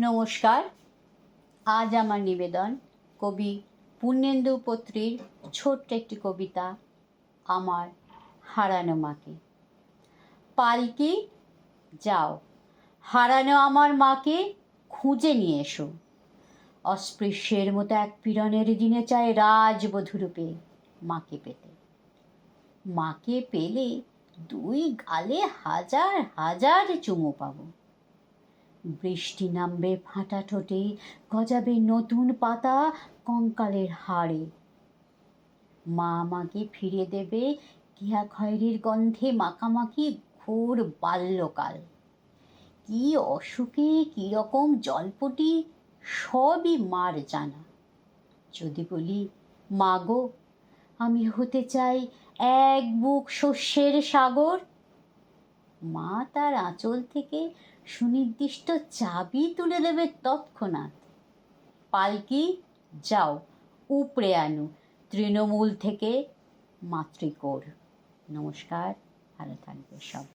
নমস্কার। আজ আমার নিবেদন কবি পূর্ণেন্দু পত্রীর ছোট্ট একটি কবিতা, আমার হারানো মাকে। পালকি, যাও, হারানো আমার মাকে খুঁজে নিয়ে এসো। অস্পৃশ্যের মতো এক পীড়নের দিনে চায় রাজবধূরূপে মাকে পেতে। মাকে পেলে দুই গালে হাজার হাজার চুমু পাবো। বৃষ্টি নামবে ফাটা ঠোঁটে, গজাবে নতুন পাতা কঙ্কালের হাড়ে। মা আমাকে ফিরে দেবে কেয়া খয়েরির গন্ধে মাখামাখি ঘোর বাল্যকাল। কি অসুখে কীরকম জলপটি, সবই মার জানা। যদি বলি মাগো আমি হতে চাই এক বুক শস্যের সাগর। মা তার আঁচল থেকে সুনির্দিষ্ট চাবি তুলে দেবে তৎক্ষণাৎ। পালকি, যাও, উপড়ে আনু, তৃণমূল থেকে মাতৃকোর। নমস্কার, ভালো থাকবে সব।